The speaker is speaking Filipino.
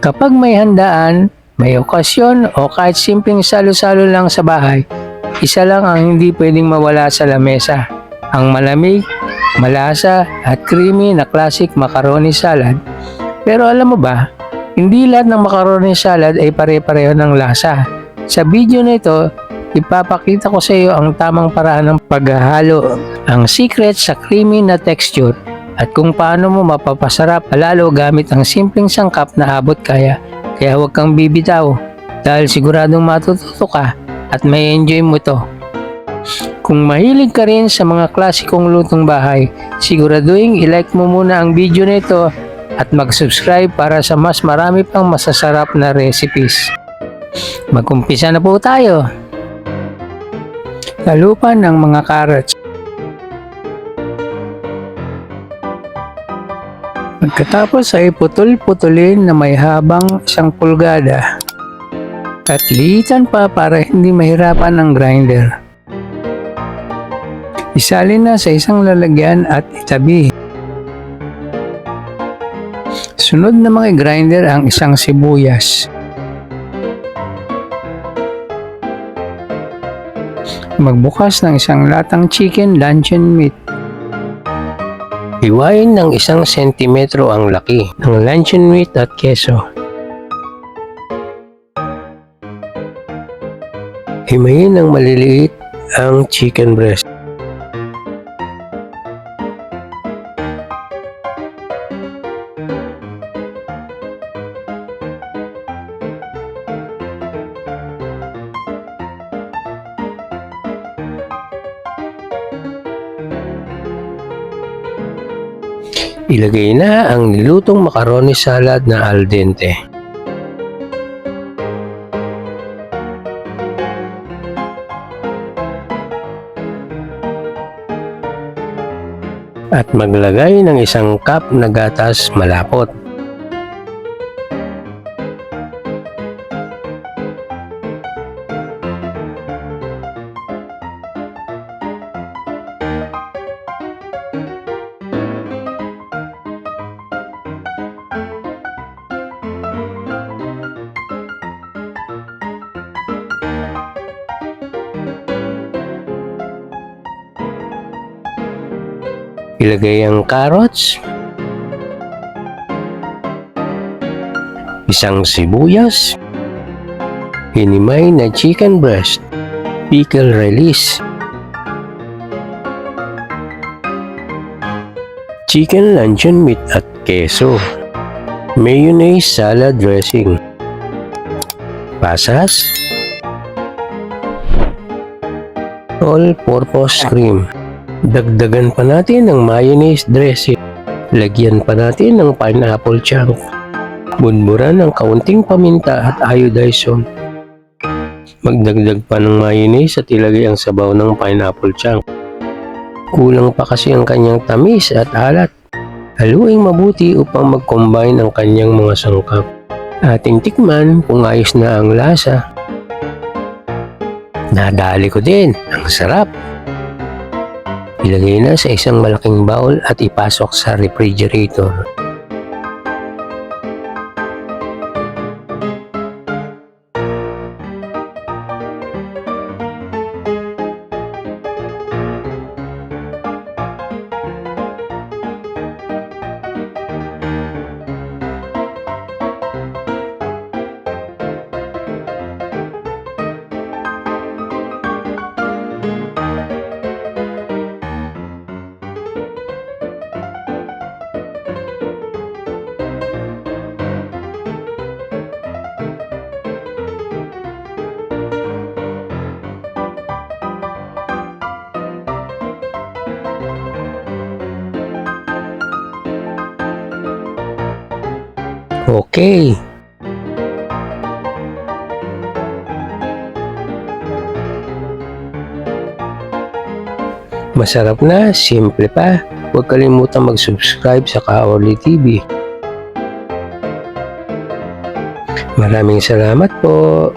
Kapag may handaan, may okasyon o kahit simpleng salo-salo lang sa bahay, isa lang ang hindi pwedeng mawala sa lamesa. Ang malamig, malasa at creamy na classic macaroni salad. Pero alam mo ba, hindi lahat ng macaroni salad ay pare-pareho ng lasa. Sa video na ito, ipapakita ko sa iyo ang tamang paraan ng paghahalo, ang secret sa creamy na texture, at kung paano mo mapapasarap lalo gamit ang simpleng sangkap na abot kaya. Kaya huwag kang bibitaw dahil siguradong matututo ka at may enjoy mo to. Kung mahilig ka rin sa mga klasikong lutong bahay, siguraduhin i-like mo muna ang video na ito at mag-subscribe para sa mas marami pang masasarap na recipes. Magkumpisa na po tayo. Talupan ng mga carrots. Pagkatapos ay putol-putulin na may habang isang pulgada at liitan pa para hindi mahirapan ang grinder. Isalin na sa isang lalagyan at itabi. Sunod na mga grinder ang isang sibuyas. Magbukas ng isang latang chicken luncheon meat. Hiwain ng isang sentimetro ang laki ng luncheon meat at keso. Himayin ng maliliit ang chicken breast. Ilagay na ang nilutong macaroni salad na al dente. At maglagay ng isang cup na gatas malapot. Ilagay ang carrots, isang sibuyas, hinimay na chicken breast, pickle release, chicken luncheon meat at keso, mayonnaise salad dressing, pasas, all-purpose cream. Dagdagan pa natin ng mayonnaise dressing. Lagyan pa natin ng pineapple chunk. Bunburan ng kaunting paminta at iodized salt. Magdagdag pa ng mayonnaise at ilagay ang sabaw ng pineapple chunk. Kulang pa kasi ang kanyang tamis at alat. Haluing mabuti upang mag-combine ang kanyang mga sangkap. Ating tikman kung ayos na ang lasa. Nadali ko din. Ang sarap. Ilagay na sa isang malaking bowl at ipasok sa refrigerator. Okay. Masarap na, simple pa. Huwag kalimutan mag-subscribe sa Kaorly TV. Maraming salamat po.